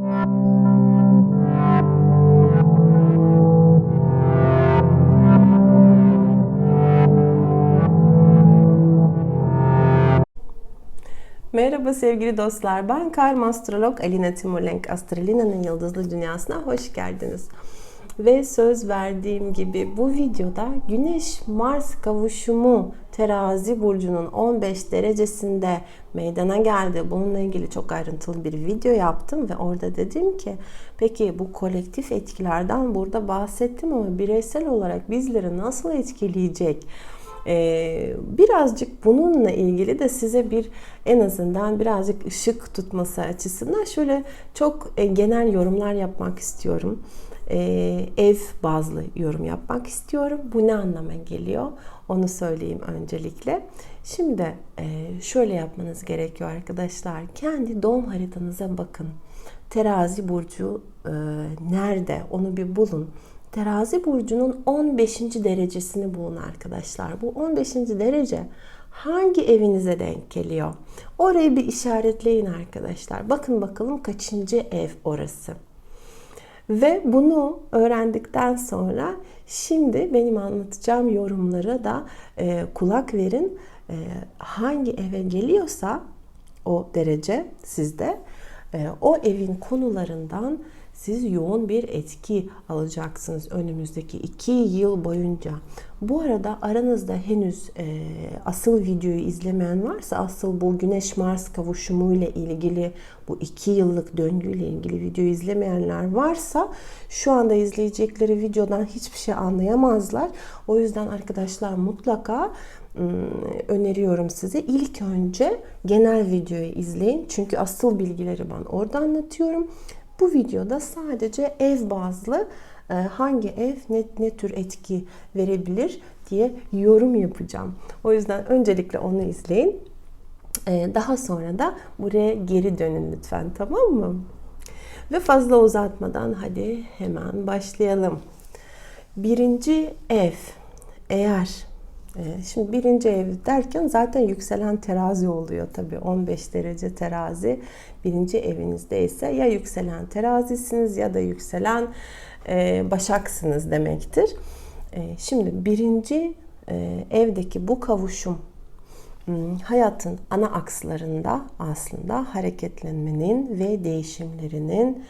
Merhaba sevgili dostlar. Ben karma astrolog Alina Timurlenk. Astrolina'nın yıldızlı dünyasına hoş geldiniz. Ve söz verdiğim gibi bu videoda Güneş Mars kavuşumu Terazi burcunun 15 derecesinde meydana geldi. Bununla ilgili çok ayrıntılı bir video yaptım ve orada dedim ki peki bu kolektif etkilerden burada bahsettim ama bireysel olarak bizleri nasıl etkileyecek? Ee, birazcık bununla ilgili de size bir en azından birazcık ışık tutması açısından şöyle çok e, genel yorumlar yapmak istiyorum. Ee, ev bazlı yorum yapmak istiyorum. Bu ne anlama geliyor? Onu söyleyeyim öncelikle. Şimdi e, şöyle yapmanız gerekiyor arkadaşlar. Kendi doğum haritanıza bakın. Terazi burcu e, nerede? Onu bir bulun. Terazi burcunun 15. derecesini bulun arkadaşlar. Bu 15. derece hangi evinize denk geliyor? Orayı bir işaretleyin arkadaşlar. Bakın bakalım kaçıncı ev orası. Ve bunu öğrendikten sonra şimdi benim anlatacağım yorumlara da e, kulak verin. E, hangi eve geliyorsa o derece sizde e, o evin konularından siz yoğun bir etki alacaksınız önümüzdeki iki yıl boyunca. Bu arada aranızda henüz e, asıl videoyu izlemeyen varsa asıl bu Güneş Mars kavuşumu ile ilgili bu iki yıllık döngüyle ilgili videoyu izlemeyenler varsa şu anda izleyecekleri videodan hiçbir şey anlayamazlar. O yüzden arkadaşlar mutlaka öneriyorum size. İlk önce genel videoyu izleyin. Çünkü asıl bilgileri ben orada anlatıyorum. Bu videoda sadece ev bazlı e, hangi ev ne, ne tür etki verebilir diye yorum yapacağım. O yüzden öncelikle onu izleyin. E, daha sonra da buraya geri dönün lütfen tamam mı? Ve fazla uzatmadan hadi hemen başlayalım. Birinci ev eğer Şimdi birinci ev derken zaten yükselen terazi oluyor tabii 15 derece terazi birinci evinizdeyse ya yükselen terazisiniz ya da yükselen e, başaksınız demektir. E, şimdi birinci evdeki bu kavuşum hmm, hayatın ana akslarında aslında hareketlenmenin ve değişimlerinin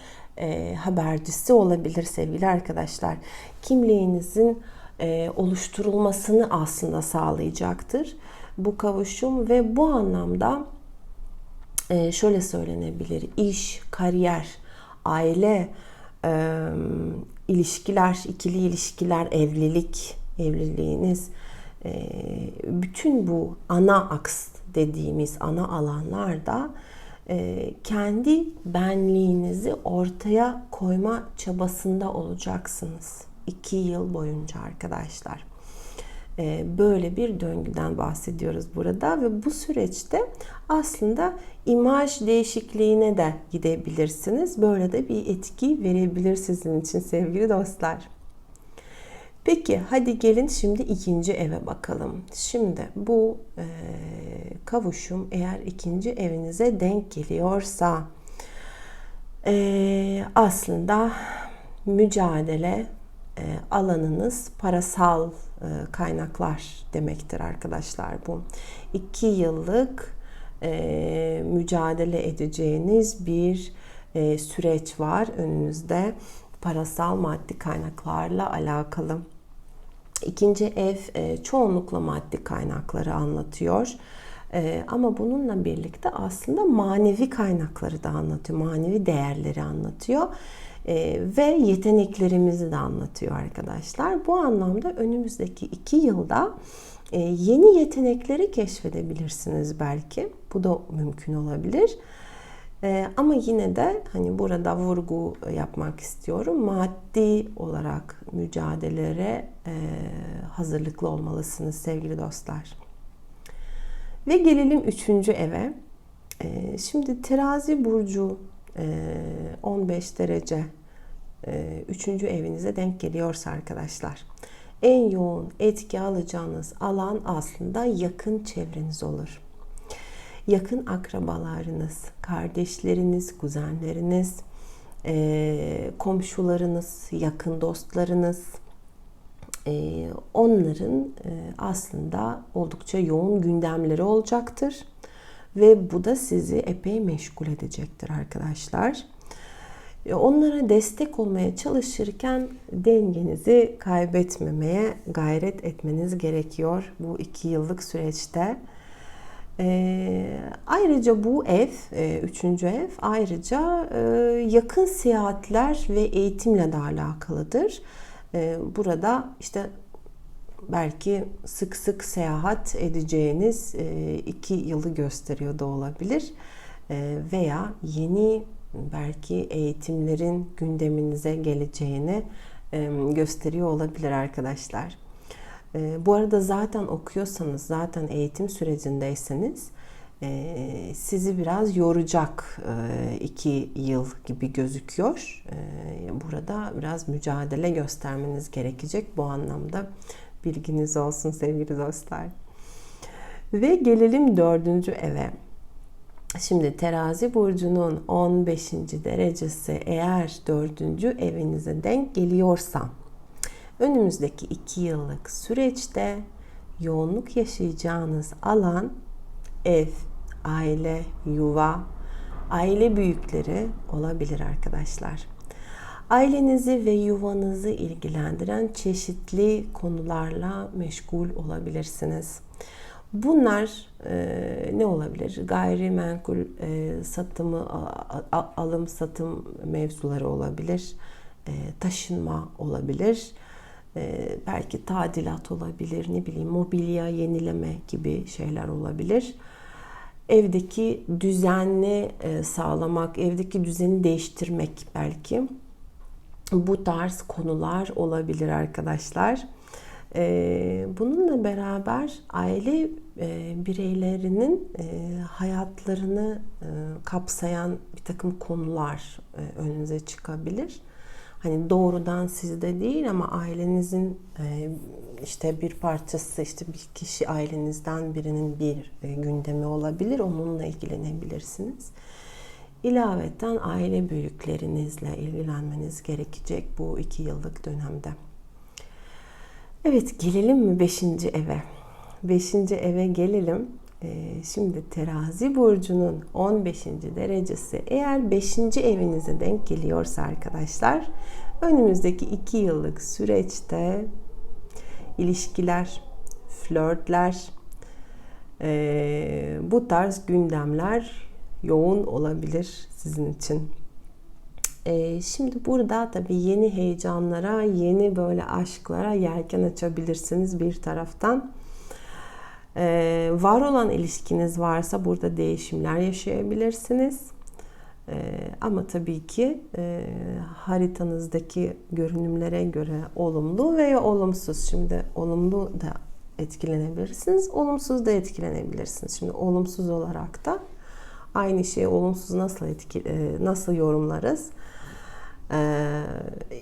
habercisi olabilir sevgili arkadaşlar. Kimliğinizin e, oluşturulmasını aslında sağlayacaktır bu kavuşum ve bu anlamda e, şöyle söylenebilir iş, kariyer, aile, e, ilişkiler, ikili ilişkiler, evlilik, evliliğiniz, bütün bu ana aks dediğimiz ana alanlarda kendi benliğinizi ortaya koyma çabasında olacaksınız. 2 yıl boyunca arkadaşlar. Ee, böyle bir döngüden bahsediyoruz burada ve bu süreçte aslında imaj değişikliğine de gidebilirsiniz. Böyle de bir etki verebilir sizin için sevgili dostlar. Peki hadi gelin şimdi ikinci eve bakalım. Şimdi bu e, kavuşum eğer ikinci evinize denk geliyorsa e, aslında mücadele alanınız parasal e, kaynaklar demektir arkadaşlar bu. iki yıllık e, mücadele edeceğiniz bir süreç var önünüzde parasal maddi kaynaklarla alakalı. İkinci ev çoğunlukla maddi kaynakları anlatıyor. Ama bununla birlikte aslında manevi kaynakları da anlatıyor, manevi değerleri anlatıyor e, ve yeteneklerimizi de anlatıyor arkadaşlar. Bu anlamda önümüzdeki iki yılda e, yeni yetenekleri keşfedebilirsiniz belki. Bu da mümkün olabilir. E, ama yine de hani burada vurgu yapmak istiyorum. Maddi olarak mücadelelere e, hazırlıklı olmalısınız sevgili dostlar. Ve gelelim üçüncü eve. E, şimdi terazi burcu 15 derece 3. evinize denk geliyorsa arkadaşlar en yoğun etki alacağınız alan aslında yakın çevreniz olur. Yakın akrabalarınız, kardeşleriniz, kuzenleriniz, e, komşularınız, yakın dostlarınız, e, onların e, aslında oldukça yoğun gündemleri olacaktır. Ve bu da sizi epey meşgul edecektir arkadaşlar. E, onlara destek olmaya çalışırken dengenizi kaybetmemeye gayret etmeniz gerekiyor bu iki yıllık süreçte. E, ayrıca bu ev, e, üçüncü ev ayrıca e, yakın seyahatler ve eğitimle de alakalıdır. E, burada işte belki sık sık seyahat edeceğiniz e, iki yılı gösteriyor da olabilir. E, veya yeni belki eğitimlerin gündeminize geleceğini gösteriyor olabilir arkadaşlar. E, bu arada zaten okuyorsanız, zaten eğitim sürecindeyseniz e, sizi biraz yoracak e, iki yıl gibi gözüküyor. E, burada biraz mücadele göstermeniz gerekecek bu anlamda. Bilginiz olsun sevgili dostlar. Ve gelelim dördüncü eve. Şimdi terazi burcunun 15. derecesi eğer dördüncü evinize denk geliyorsa önümüzdeki iki yıllık süreçte yoğunluk yaşayacağınız alan ev, aile, yuva, aile büyükleri olabilir arkadaşlar. Ailenizi ve yuvanızı ilgilendiren çeşitli konularla meşgul olabilirsiniz. Bunlar e, ne olabilir? Gayrimenkul e, satımı, a, a, alım satım mevzuları olabilir. E, taşınma olabilir. E, belki tadilat olabilir. Ne bileyim mobilya yenileme gibi şeyler olabilir. Evdeki düzenli e, sağlamak, evdeki düzeni değiştirmek belki. Bu tarz konular olabilir arkadaşlar. Ee, bununla beraber aile e, bireylerinin e, hayatlarını e, kapsayan bir takım konular önünüze çıkabilir. Hani doğrudan sizde değil ama ailenizin işte bir parçası işte bir kişi ailenizden birinin bir gündemi olabilir. Onunla ilgilenebilirsiniz. İlaveten aile büyüklerinizle ilgilenmeniz gerekecek bu iki yıllık dönemde. Evet gelelim mi 5. eve? 5. eve gelelim. Ee, şimdi terazi burcunun 15. derecesi eğer 5. evinize denk geliyorsa arkadaşlar önümüzdeki 2 yıllık süreçte ilişkiler, flörtler, e, bu tarz gündemler yoğun olabilir sizin için. Ee, şimdi burada tabii yeni heyecanlara, yeni böyle aşklara yelken açabilirsiniz bir taraftan. Ee, var olan ilişkiniz varsa burada değişimler yaşayabilirsiniz. Ee, ama tabii ki e, haritanızdaki görünümlere göre olumlu veya olumsuz. Şimdi olumlu da etkilenebilirsiniz, olumsuz da etkilenebilirsiniz. Şimdi olumsuz olarak da aynı şeyi olumsuz nasıl etki, e, nasıl yorumlarız? Ee,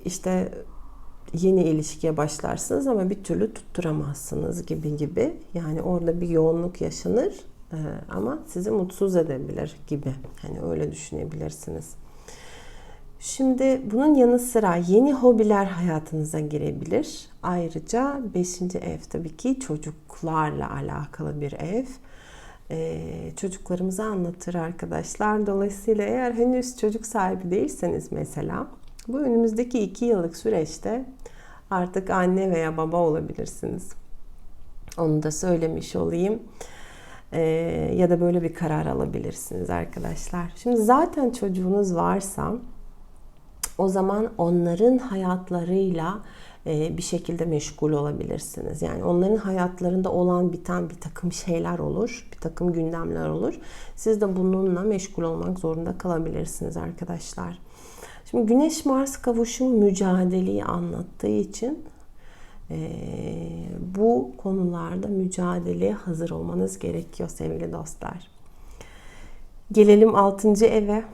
işte yeni ilişkiye başlarsınız ama bir türlü tutturamazsınız gibi gibi. Yani orada bir yoğunluk yaşanır e, ama sizi mutsuz edebilir gibi. Hani öyle düşünebilirsiniz. Şimdi bunun yanı sıra yeni hobiler hayatınıza girebilir. Ayrıca 5. ev tabii ki çocuklarla alakalı bir ev. Ee, çocuklarımıza anlatır arkadaşlar. Dolayısıyla eğer henüz çocuk sahibi değilseniz mesela bu önümüzdeki iki yıllık süreçte artık anne veya baba olabilirsiniz. Onu da söylemiş olayım. Ee, ya da böyle bir karar alabilirsiniz arkadaşlar. Şimdi zaten çocuğunuz varsa o zaman onların hayatlarıyla e, bir şekilde meşgul olabilirsiniz. Yani onların hayatlarında olan biten bir takım şeyler olur, bir takım gündemler olur. Siz de bununla meşgul olmak zorunda kalabilirsiniz arkadaşlar. Şimdi Güneş Mars kavuşumu mücadeleyi anlattığı için e, bu konularda mücadeleye hazır olmanız gerekiyor sevgili dostlar. Gelelim 6. eve.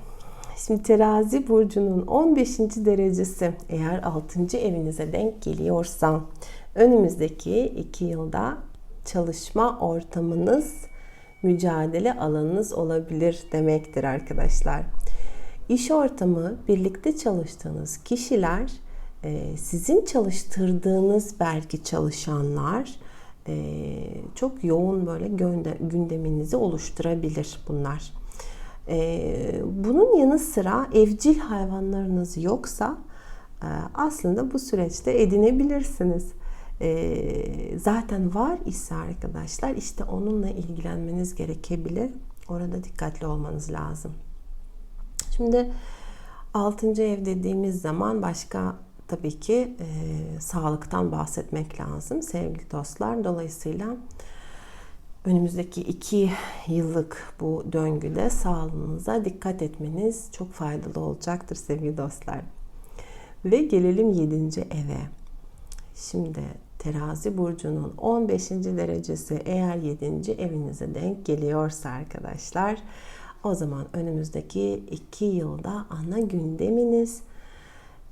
Şimdi terazi burcunun 15. derecesi eğer 6. evinize denk geliyorsa önümüzdeki 2 yılda çalışma ortamınız mücadele alanınız olabilir demektir arkadaşlar. İş ortamı, birlikte çalıştığınız kişiler, e, sizin çalıştırdığınız belki çalışanlar e, çok yoğun böyle gündeminizi oluşturabilir bunlar. E, bunun yanı sıra evcil hayvanlarınız yoksa aslında bu süreçte edinebilirsiniz. Zaten var ise arkadaşlar işte onunla ilgilenmeniz gerekebilir. Orada dikkatli olmanız lazım. Şimdi 6. ev dediğimiz zaman başka tabii ki e, sağlıktan bahsetmek lazım sevgili dostlar. Dolayısıyla önümüzdeki iki yıllık bu döngüde sağlığınıza dikkat etmeniz çok faydalı olacaktır sevgili dostlar. Ve gelelim 7. eve. Şimdi terazi burcunun 15. derecesi eğer 7. evinize denk geliyorsa arkadaşlar o zaman önümüzdeki iki yılda ana gündeminiz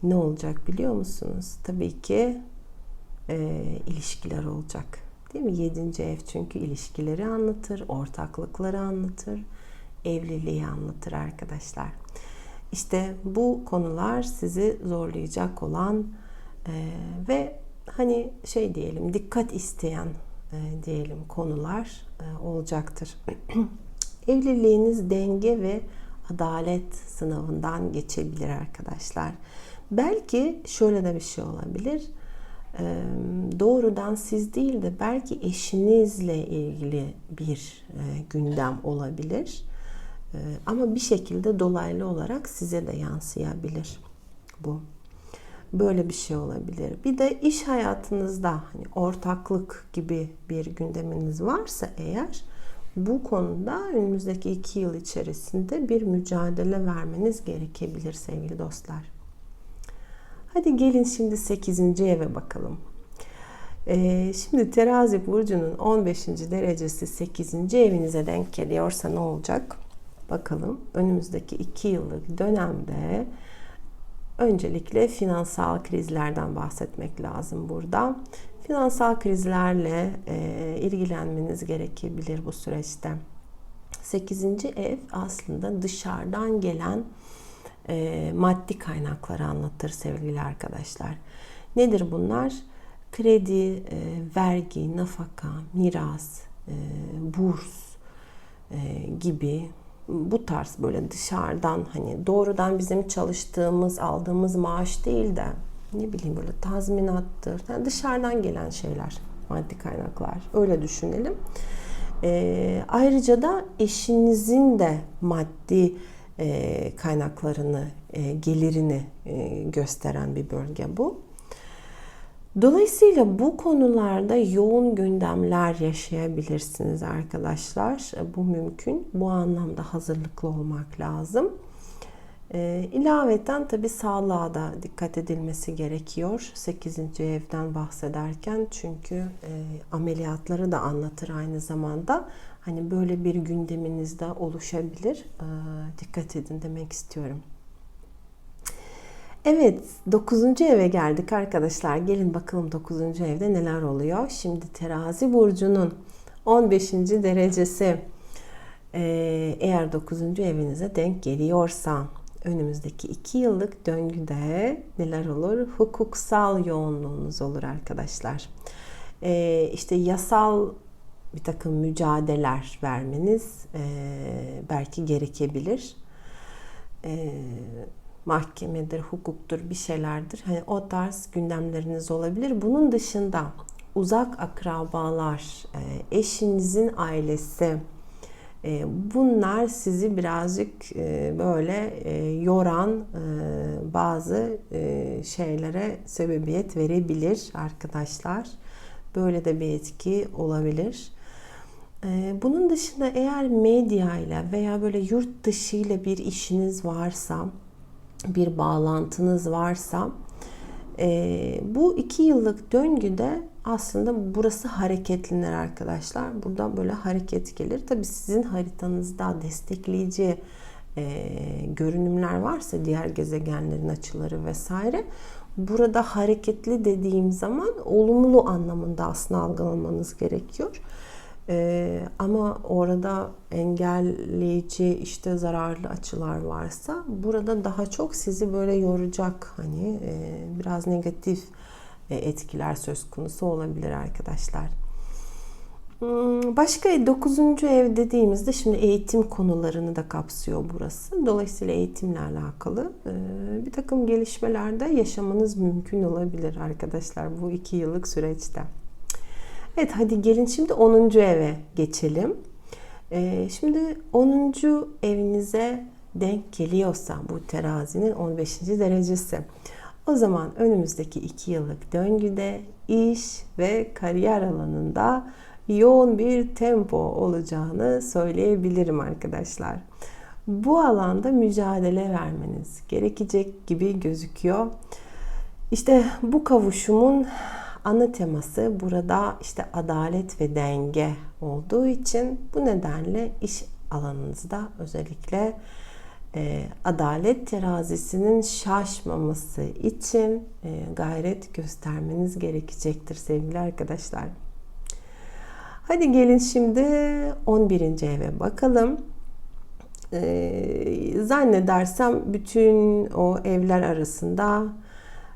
ne olacak biliyor musunuz? Tabii ki e, ilişkiler olacak. Değil mi? Yedinci ev çünkü ilişkileri anlatır, ortaklıkları anlatır, evliliği anlatır arkadaşlar. İşte bu konular sizi zorlayacak olan e, ve hani şey diyelim dikkat isteyen e, diyelim konular e, olacaktır. Evliliğiniz denge ve adalet sınavından geçebilir arkadaşlar. Belki şöyle de bir şey olabilir. Doğrudan siz değil de belki eşinizle ilgili bir gündem olabilir. Ama bir şekilde dolaylı olarak size de yansıyabilir bu. Böyle bir şey olabilir. Bir de iş hayatınızda hani ortaklık gibi bir gündeminiz varsa eğer bu konuda önümüzdeki iki yıl içerisinde bir mücadele vermeniz gerekebilir sevgili dostlar. Hadi gelin şimdi 8. eve bakalım. Ee, şimdi terazi burcunun 15. derecesi 8. evinize denk geliyorsa ne olacak? Bakalım önümüzdeki 2 yıllık dönemde öncelikle finansal krizlerden bahsetmek lazım burada. Finansal krizlerle e, ilgilenmeniz gerekebilir bu süreçte. 8. ev aslında dışarıdan gelen e, maddi kaynakları anlatır sevgili arkadaşlar. Nedir bunlar? Kredi, e, vergi, nafaka, miras, e, burs e, gibi bu tarz böyle dışarıdan hani doğrudan bizim çalıştığımız, aldığımız maaş değil de ne bileyim böyle tazminattır. Yani dışarıdan gelen şeyler, maddi kaynaklar. Öyle düşünelim. E, ayrıca da eşinizin de maddi e, kaynaklarını, e, gelirini e, gösteren bir bölge bu. Dolayısıyla bu konularda yoğun gündemler yaşayabilirsiniz arkadaşlar. Bu mümkün. Bu anlamda hazırlıklı olmak lazım. E, ilaveten tabi sağlığa da dikkat edilmesi gerekiyor. 8. evden bahsederken çünkü e, ameliyatları da anlatır aynı zamanda. Hani böyle bir gündeminizde oluşabilir. E, dikkat edin demek istiyorum. Evet 9. eve geldik arkadaşlar. Gelin bakalım 9. evde neler oluyor. Şimdi terazi burcunun 15. derecesi eğer 9. evinize denk geliyorsa önümüzdeki iki yıllık döngüde neler olur? Hukuksal yoğunluğunuz olur arkadaşlar. Ee, işte yasal bir takım mücadeleler vermeniz e, belki gerekebilir. E, mahkemedir, hukuktur, bir şeylerdir. Hani o tarz gündemleriniz olabilir. Bunun dışında uzak akrabalar, e, eşinizin ailesi, bunlar sizi birazcık e, böyle e, yoran bazı şeylere sebebiyet verebilir arkadaşlar. Böyle de bir etki olabilir. Bunun dışında eğer medya ile veya böyle yurt dışı ile bir işiniz varsa, bir bağlantınız varsa bu iki yıllık döngüde aslında burası hareketlenir arkadaşlar. Buradan böyle hareket gelir. Tabi sizin haritanızda destekleyici e, görünümler varsa diğer gezegenlerin açıları vesaire burada hareketli dediğim zaman olumlu anlamında aslında algılamanız gerekiyor. Ee, ama orada engelleyici işte zararlı açılar varsa burada daha çok sizi böyle yoracak hani e, biraz negatif etkiler söz konusu olabilir arkadaşlar. Hmm, Başka 9. ev dediğimizde şimdi eğitim konularını da kapsıyor burası. Dolayısıyla eğitimle alakalı e, bir takım gelişmelerde yaşamanız mümkün olabilir arkadaşlar bu iki yıllık süreçte. Evet hadi gelin şimdi 10. eve geçelim. E, Şimdi 10. evinize denk geliyorsa bu terazinin 15. derecesi. O zaman önümüzdeki iki yıllık döngüde iş ve kariyer alanında yoğun bir tempo olacağını söyleyebilirim arkadaşlar. Bu alanda mücadele vermeniz gerekecek gibi gözüküyor. İşte bu kavuşumun ana teması burada işte adalet ve denge olduğu için bu nedenle iş alanınızda özellikle e, adalet terazisinin şaşmaması için e, gayret göstermeniz gerekecektir sevgili arkadaşlar. Hadi gelin şimdi 11. eve bakalım. Ee, zannedersem bütün o evler arasında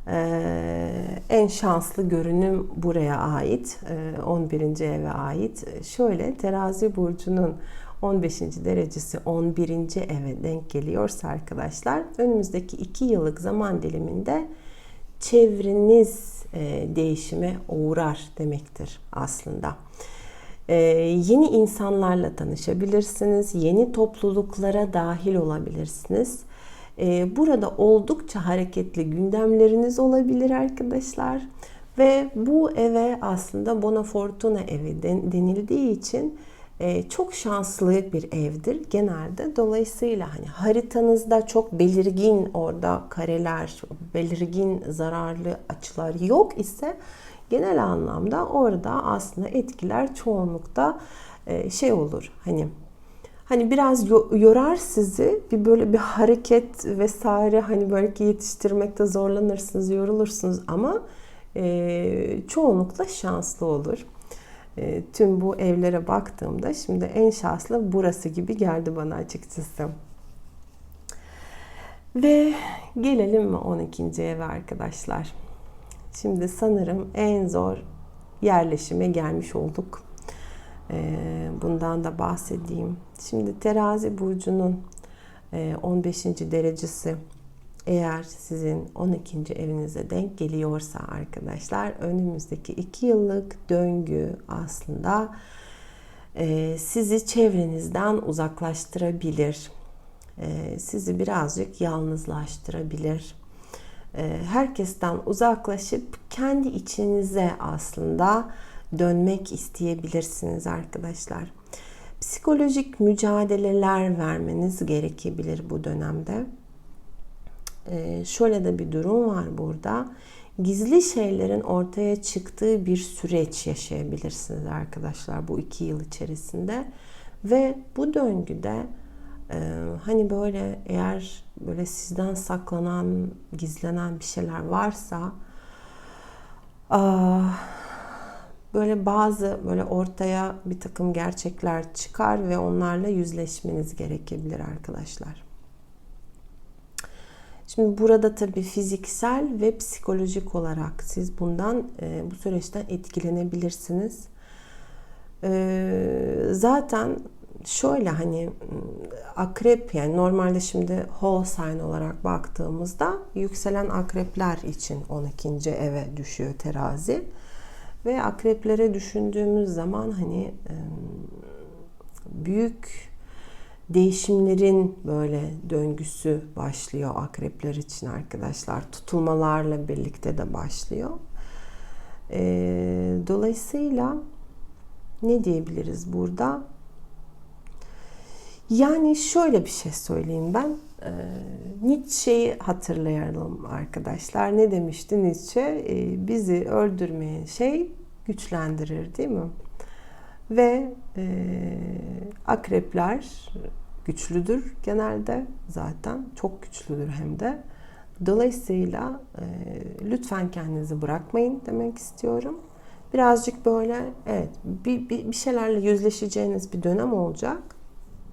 e, en şanslı görünüm buraya ait. E, 11. eve ait. Şöyle terazi burcunun 15. derecesi 11. eve denk geliyorsa arkadaşlar önümüzdeki 2 yıllık zaman diliminde çevreniz e, değişime uğrar demektir aslında. Ee, yeni insanlarla tanışabilirsiniz, yeni topluluklara dahil olabilirsiniz. Ee, burada oldukça hareketli gündemleriniz olabilir arkadaşlar. Ve bu eve aslında Bona Fortuna evi denildiği için e, çok şanslı bir evdir genelde. Dolayısıyla hani haritanızda çok belirgin orada kareler, belirgin zararlı açılar yok ise genel anlamda orada aslında etkiler çoğunlukta e, şey olur hani hani biraz yorar sizi bir böyle bir hareket vesaire hani belki yetiştirmekte zorlanırsınız yorulursunuz ama e, çoğunlukla şanslı olur. E, tüm bu evlere baktığımda şimdi en şanslı burası gibi geldi bana açıkçası. Ve gelelim mi 12. eve arkadaşlar. Şimdi sanırım en zor yerleşime gelmiş olduk. Ee, bundan da bahsedeyim. Şimdi terazi burcunun 15. E, derecesi eğer sizin 12. evinize denk geliyorsa arkadaşlar önümüzdeki 2 yıllık döngü aslında e, sizi çevrenizden uzaklaştırabilir. E, sizi birazcık yalnızlaştırabilir e, herkesten uzaklaşıp kendi içinize aslında dönmek isteyebilirsiniz arkadaşlar. Psikolojik mücadeleler vermeniz gerekebilir bu dönemde. Ee, şöyle de bir durum var burada. Gizli şeylerin ortaya çıktığı bir süreç yaşayabilirsiniz arkadaşlar bu iki yıl içerisinde. Ve bu döngüde ee, hani böyle eğer böyle sizden saklanan, gizlenen bir şeyler varsa böyle bazı böyle ortaya bir takım gerçekler çıkar ve onlarla yüzleşmeniz gerekebilir arkadaşlar. Şimdi burada tabii fiziksel ve psikolojik olarak siz bundan bu süreçten etkilenebilirsiniz. Zaten şöyle hani akrep yani normalde şimdi whole sign olarak baktığımızda yükselen akrepler için 12. eve düşüyor terazi. Ve akreplere düşündüğümüz zaman hani büyük değişimlerin böyle döngüsü başlıyor akrepler için arkadaşlar. Tutulmalarla birlikte de başlıyor. Dolayısıyla ne diyebiliriz burada? Yani şöyle bir şey söyleyeyim ben. Ee, Nietzsche'yi hatırlayalım arkadaşlar. Ne demişti Nietzsche? Ee, bizi öldürmeyen şey güçlendirir değil mi? Ve e, akrepler güçlüdür genelde zaten. Çok güçlüdür hem de. Dolayısıyla e, lütfen kendinizi bırakmayın demek istiyorum. Birazcık böyle evet bir, bir, bir şeylerle yüzleşeceğiniz bir dönem olacak.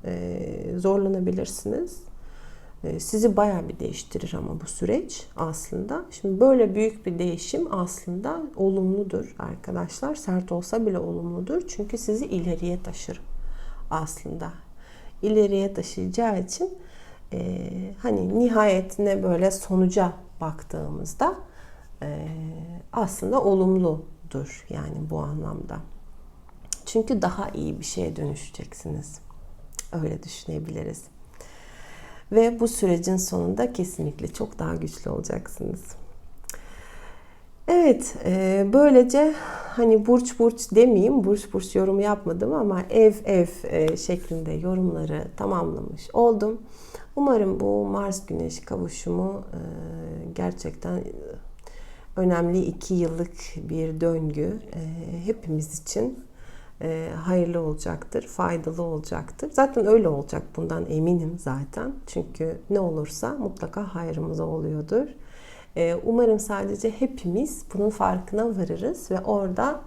Ee, zorlanabilirsiniz. Ee, sizi bayağı bir değiştirir ama bu süreç aslında. Şimdi böyle büyük bir değişim aslında olumludur arkadaşlar. Sert olsa bile olumludur. Çünkü sizi ileriye taşır aslında. İleriye taşıyacağı için e, hani nihayetine böyle sonuca baktığımızda e, aslında olumludur yani bu anlamda. Çünkü daha iyi bir şeye dönüşeceksiniz. Öyle düşünebiliriz. Ve bu sürecin sonunda kesinlikle çok daha güçlü olacaksınız. Evet, e, böylece hani burç burç demeyeyim, burç burç yorum yapmadım ama ev ev e, şeklinde yorumları tamamlamış oldum. Umarım bu Mars Güneş kavuşumu e, gerçekten önemli iki yıllık bir döngü hepimiz için hayırlı olacaktır, faydalı olacaktır. Zaten öyle olacak bundan eminim zaten. Çünkü ne olursa mutlaka hayrımıza oluyordur. Umarım sadece hepimiz bunun farkına varırız ve orada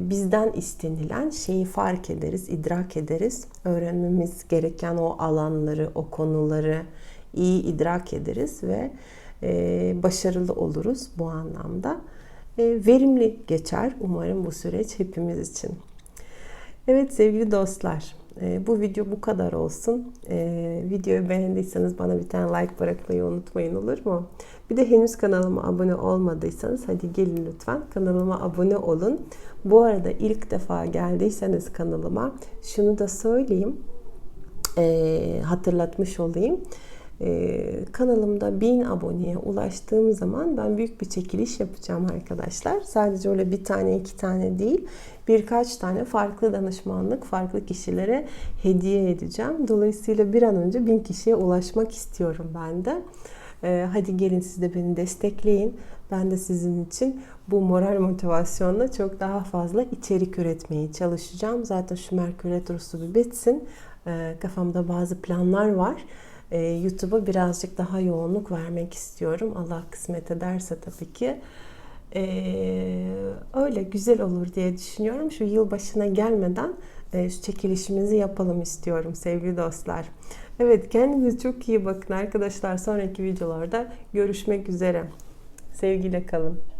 bizden istenilen şeyi fark ederiz, idrak ederiz. Öğrenmemiz gereken o alanları, o konuları iyi idrak ederiz ve başarılı oluruz bu anlamda. Verimli geçer umarım bu süreç hepimiz için. Evet sevgili dostlar, bu video bu kadar olsun. Videoyu beğendiyseniz bana bir tane like bırakmayı unutmayın olur mu? Bir de henüz kanalıma abone olmadıysanız hadi gelin lütfen kanalıma abone olun. Bu arada ilk defa geldiyseniz kanalıma şunu da söyleyeyim, hatırlatmış olayım. Ee, kanalımda 1000 aboneye ulaştığım zaman ben büyük bir çekiliş yapacağım arkadaşlar. Sadece öyle bir tane iki tane değil birkaç tane farklı danışmanlık farklı kişilere hediye edeceğim. Dolayısıyla bir an önce 1000 kişiye ulaşmak istiyorum ben de. Ee, hadi gelin siz de beni destekleyin. Ben de sizin için bu moral motivasyonla çok daha fazla içerik üretmeye çalışacağım. Zaten şu Merkür Retrosu bir bitsin. Ee, kafamda bazı planlar var. Ee, YouTube'a birazcık daha yoğunluk vermek istiyorum. Allah kısmet ederse tabii ki. Ee, öyle güzel olur diye düşünüyorum. Şu yıl başına gelmeden e, şu çekilişimizi yapalım istiyorum sevgili dostlar. Evet kendinize çok iyi bakın arkadaşlar. Sonraki videolarda görüşmek üzere. Sevgiyle kalın.